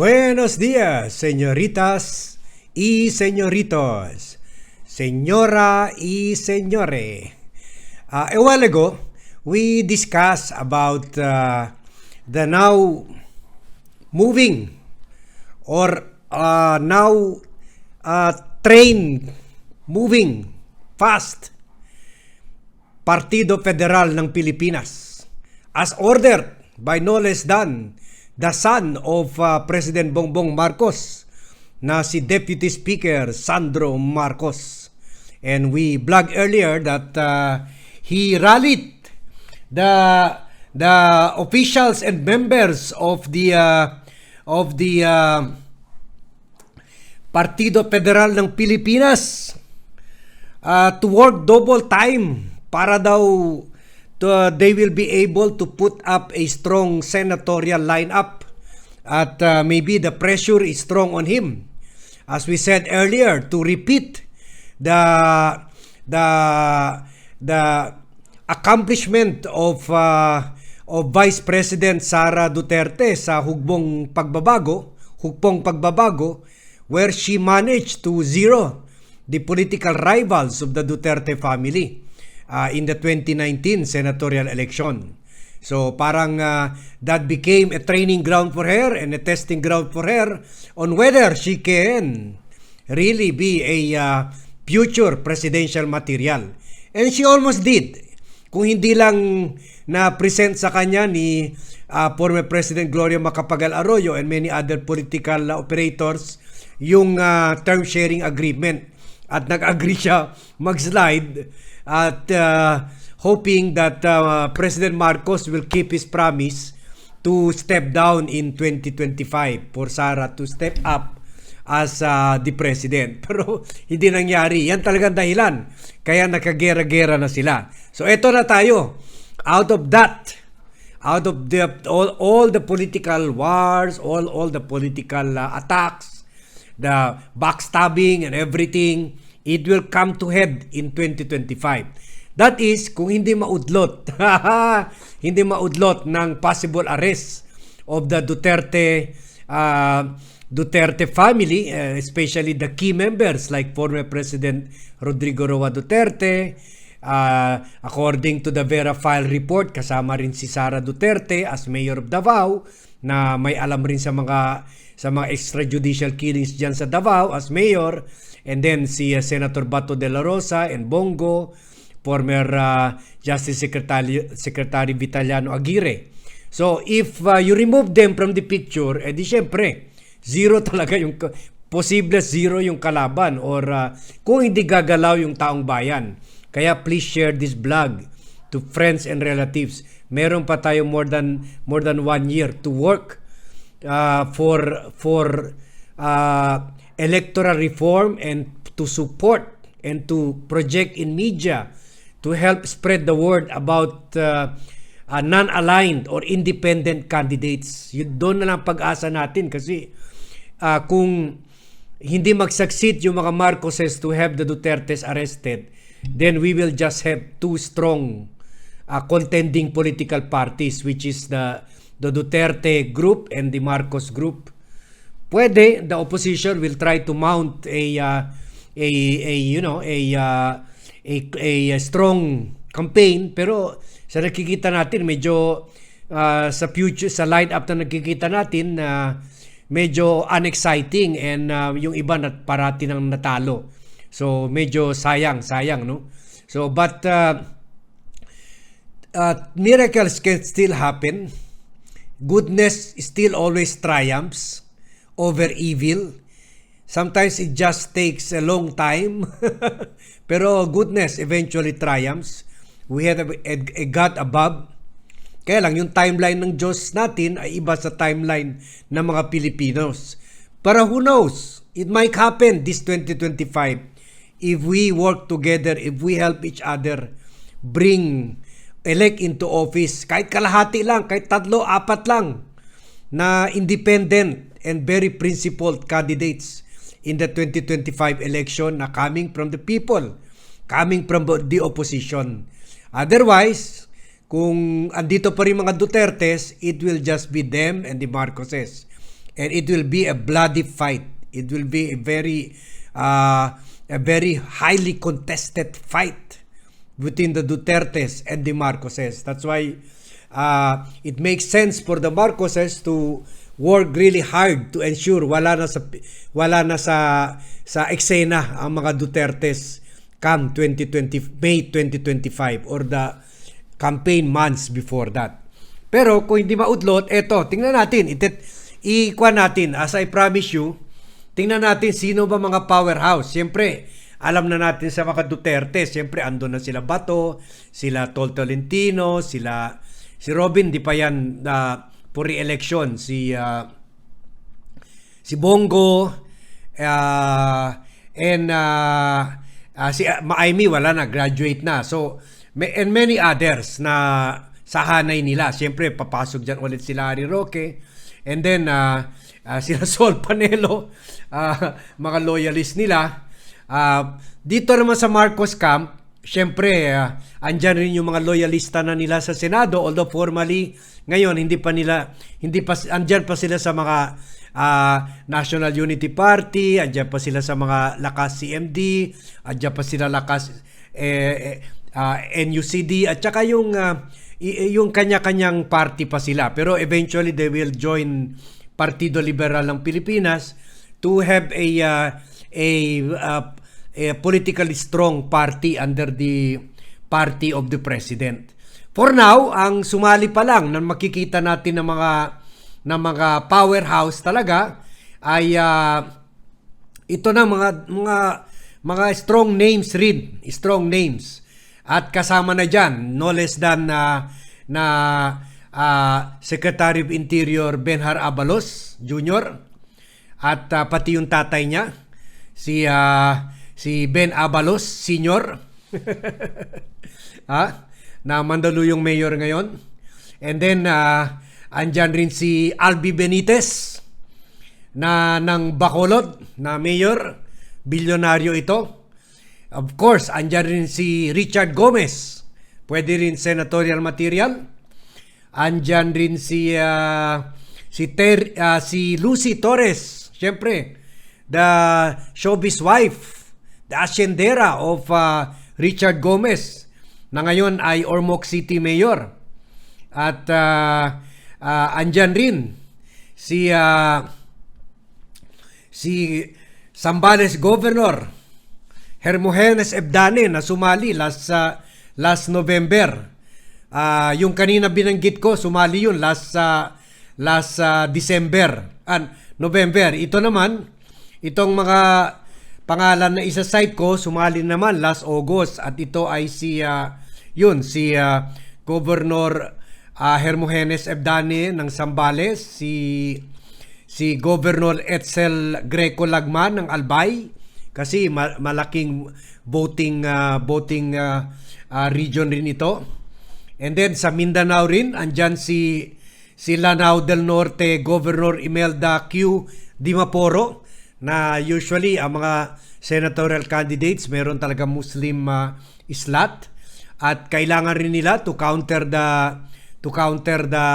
Buenos días, señoritas y señoritos, señora y señore. Uh, a while ago, we discussed about uh, the now moving or uh, now uh, train moving fast Partido Federal ng Pilipinas as ordered by no less than the son of uh, President Bongbong Marcos na si Deputy Speaker Sandro Marcos. And we blogged earlier that uh, he rallied the the officials and members of the uh, of the uh, Partido Federal ng Pilipinas uh, to work double time para daw to, uh, they will be able to put up a strong senatorial lineup at uh, maybe the pressure is strong on him. As we said earlier to repeat the the the accomplishment of uh, of Vice President Sara Duterte sa hugbong pagbabago, hugpong pagbabago where she managed to zero the political rivals of the Duterte family uh, in the 2019 senatorial election. So parang uh, that became a training ground for her and a testing ground for her on whether she can really be a uh, future presidential material. And she almost did. Kung hindi lang na-present sa kanya ni uh, former President Gloria Macapagal Arroyo and many other political operators yung uh, term sharing agreement at nag-agree siya mag-slide at uh, hoping that uh, President Marcos will keep his promise to step down in 2025 for Sara to step up as uh, the president. Pero hindi nangyari. Yan talagang dahilan. Kaya nakagera-gera na sila. So eto na tayo. Out of that, out of the all, all the political wars, all all the political uh, attacks, the backstabbing and everything, it will come to head in 2025. That is, kung hindi maudlot, hindi maudlot ng possible arrest of the Duterte uh, Duterte family, uh, especially the key members like former President Rodrigo Roa Duterte, uh, according to the Vera File report, kasama rin si Sara Duterte as mayor of Davao na may alam rin sa mga sa mga extrajudicial killings diyan sa Davao as mayor and then si uh, Senator Bato de la Rosa and Bongo former uh, Justice Secretary Secretary Vitaliano Aguirre so if uh, you remove them from the picture edi syempre Zero talaga yung posible zero yung kalaban or uh, kung hindi gagalaw yung taong bayan. Kaya please share this vlog to friends and relatives. Meron pa tayo more than more than one year to work uh, for for uh, electoral reform and to support and to project in media to help spread the word about uh, uh, non-aligned or independent candidates. Yun doon na lang pag-asa natin kasi uh, kung hindi mag-succeed yung mga Marcoses to have the Dutertes arrested, then we will just have two strong uh, contending political parties which is the the Duterte group and the Marcos group. Pwede the opposition will try to mount a uh, a a you know a uh, a, a, strong campaign pero sa nakikita natin medyo uh, sa future sa line up na nakikita natin na uh, medyo unexciting and uh, yung iba na parati nang natalo. So medyo sayang, sayang no. So but uh, uh, miracles can still happen. Goodness still always triumphs over evil. Sometimes it just takes a long time. Pero goodness eventually triumphs. We have a, a, a God above kaya lang, yung timeline ng Diyos natin ay iba sa timeline ng mga Pilipinos. Pero who knows? It might happen this 2025 if we work together, if we help each other bring elect into office, kahit kalahati lang, kahit tatlo, apat lang, na independent and very principled candidates in the 2025 election na coming from the people, coming from the opposition. Otherwise, kung andito pa rin mga Dutertes, it will just be them and the Marcoses. and it will be a bloody fight. It will be a very uh, a very highly contested fight between the Dutertes and the Marcoses. That's why uh, it makes sense for the Marcoses to work really hard to ensure wala na sa wala na sa sa eksena ang mga Dutertes come 2020 May 2025 or the campaign months before that. Pero kung hindi maudlot, eto, tingnan natin, itit ikuha natin as I promise you, tingnan natin sino ba mga powerhouse. Siyempre, alam na natin sa mga Duterte, siyempre andun na sila Bato, sila Tol Tolentino, sila si Robin di pa yan uh, for re-election. Si uh, si Bongo uh, and uh, uh, si uh, Maaymi wala na graduate na. So and many others na sa hanay nila. Siyempre papasok diyan ulit sila Harry Roque. And then uh, uh, sila Sol Panelo uh, mga loyalist nila. Uh, dito naman sa Marcos Camp Siyempre, uh, andyan rin yung mga loyalista na nila sa Senado although formally ngayon hindi pa nila hindi pa andyan pa sila sa mga uh, National Unity Party, andyan pa sila sa mga lakas CMD, andyan pa sila lakas eh, uh, NUCD at saka yung uh, yung kanya-kanyang party pa sila pero eventually they will join Partido Liberal ng Pilipinas to have a uh, a uh, a politically strong party under the party of the president. For now, ang sumali pa lang na makikita natin ng mga ng mga powerhouse talaga ay uh, ito na mga mga mga strong names rin, strong names. At kasama na diyan no less than uh, na uh, Secretary of Interior Benhar Abalos Jr. at uh, pati yung tatay niya si uh, si Ben Abalos Senior. ha? Na Mandaluyong mayor ngayon. And then uh, andyan rin si Albi Benitez na ng Bacolod na mayor, bilyonaryo ito. Of course, andyan rin si Richard Gomez. Pwede rin senatorial material. Andyan rin si uh, si Ter, uh, si Lucy Torres, syempre, the showbiz wife the asyendera of uh, Richard Gomez na ngayon ay Ormoc City Mayor. At uh, uh, andyan rin si uh, si Sambales Governor Hermogenes Ebdane na sumali last uh, last November. Uh, yung kanina binanggit ko, sumali yun last uh, last uh, December and November. Ito naman itong mga pangalan na isa site ko sumali naman last August at ito ay si uh, yun si uh, Governor uh, Hermogenes Ebdane ng Sambales si si Governor Etzel Greco Lagman ng Albay kasi ma- malaking voting uh, voting uh, uh, region rin ito. And then sa Mindanao rin andyan si si Lanao del Norte Governor Imelda Q. Dimaporo na usually ang mga senatorial candidates meron talaga Muslim uh, slot at kailangan rin nila to counter the to counter the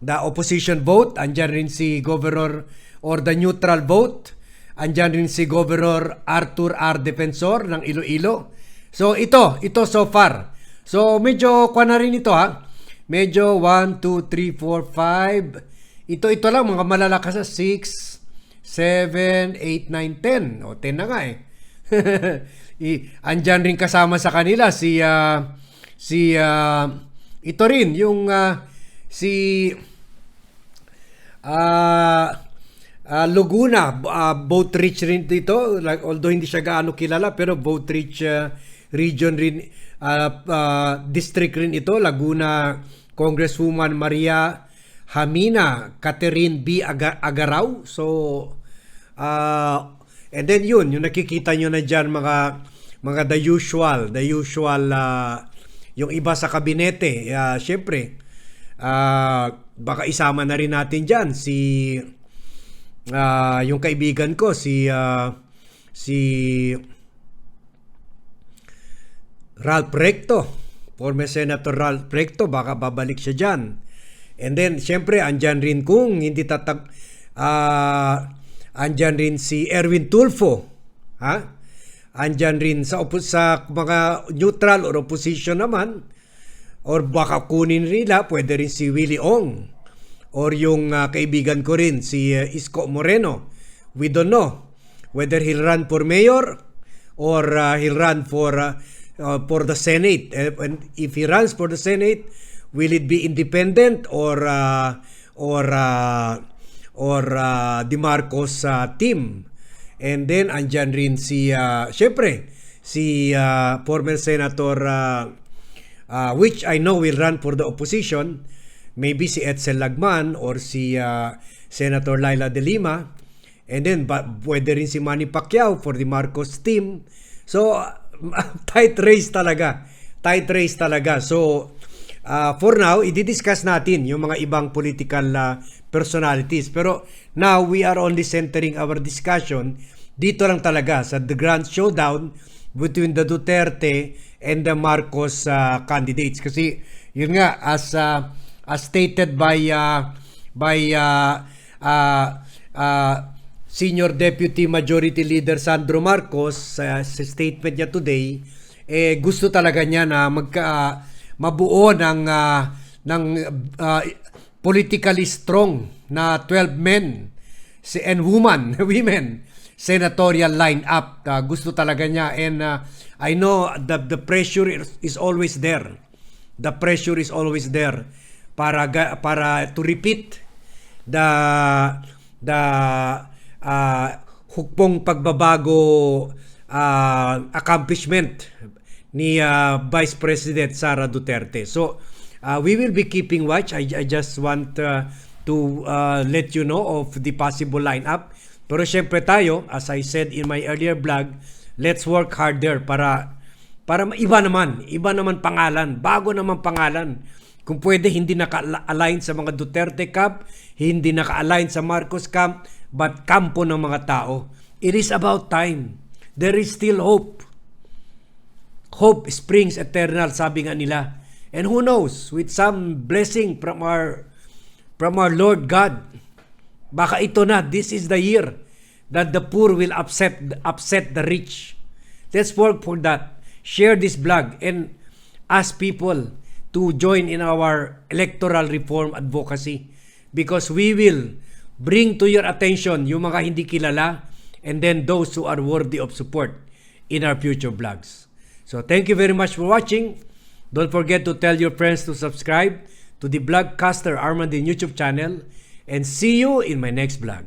the opposition vote andyan rin si governor or the neutral vote andyan rin si governor Arthur R. Defensor ng Iloilo so ito ito so far so medyo kwa na rin ito ha medyo 1 2 3 4 5 ito ito lang mga malalakas sa 6 7, 8, 9, 10. O, 10 na nga eh. I, andyan rin kasama sa kanila si uh, si uh, ito rin yung uh, si uh, uh, Laguna uh, boat rich rin dito like, although hindi siya gaano kilala pero boat rich uh, region rin uh, uh, district rin ito Laguna Congresswoman Maria Hamina Catherine B. Aga- Agaraw. So, uh, and then yun, yung nakikita nyo na dyan mga, mga the usual, the usual, uh, yung iba sa kabinete, uh, syempre, uh, baka isama na rin natin dyan si, uh, yung kaibigan ko, si, uh, si, Ralph Recto, former Senator Ralph Recto, baka babalik siya dyan. And then, syempre, andyan rin kung hindi tatag, Ah, andyan rin si Erwin Tulfo. Ha? Andyan rin sa, sa mga neutral or opposition naman. Or baka kunin nila, pwede rin si Willie Ong. Or yung ah, kaibigan ko rin, si ah, Isko Moreno. We don't know whether he'll run for mayor or ah, he'll run for ah, ah, for the Senate. Eh, And if he runs for the Senate, will it be independent or ah, or ah, or ah, Di Marcos ah, team? And then andyan rin si ah, syempre si ah, former senator ah, ah, which I know will run for the opposition, maybe si Edsel Lagman or si ah, Senator Laila De Lima. And then ba, pwede rin si Manny Pacquiao for the Marcos team. So tight race talaga. Tight race talaga. So ah, for now, i-discuss natin yung mga ibang political ah, personalities. Pero now we are only centering our discussion dito lang talaga sa the grand showdown between the Duterte and the Marcos ah, candidates kasi yun nga as ah, as stated by ah, by ah, ah, ah, Senior Deputy Majority Leader Sandro Marcos sa sa statement niya today eh gusto talaga niya na magka mabuo ng ah, ng ah, politically strong na 12 men si and woman women senatorial lineup uh, gusto talaga niya. And uh, I know the the pressure is, always there. The pressure is always there para para to repeat the the uh, hukbong pagbabago uh, accomplishment ni uh, Vice President Sara Duterte. So uh, we will be keeping watch. I, I just want uh, to uh, let you know of the possible lineup. Pero syempre tayo, as I said in my earlier vlog, let's work harder para para iba naman, iba naman pangalan, bago naman pangalan. Kung pwede hindi naka-align sa mga Duterte camp, hindi naka-align sa Marcos camp, but kampo ng mga tao. It is about time. There is still hope. Hope springs eternal, sabi nga nila. And who knows, with some blessing from our from our Lord God, baka ito na, this is the year that the poor will upset upset the rich. Let's work for that. Share this blog and ask people to join in our electoral reform advocacy because we will bring to your attention yung mga hindi kilala and then those who are worthy of support in our future vlogs. So thank you very much for watching. Don't forget to tell your friends to subscribe to the Blogcaster Armandin YouTube channel and see you in my next vlog.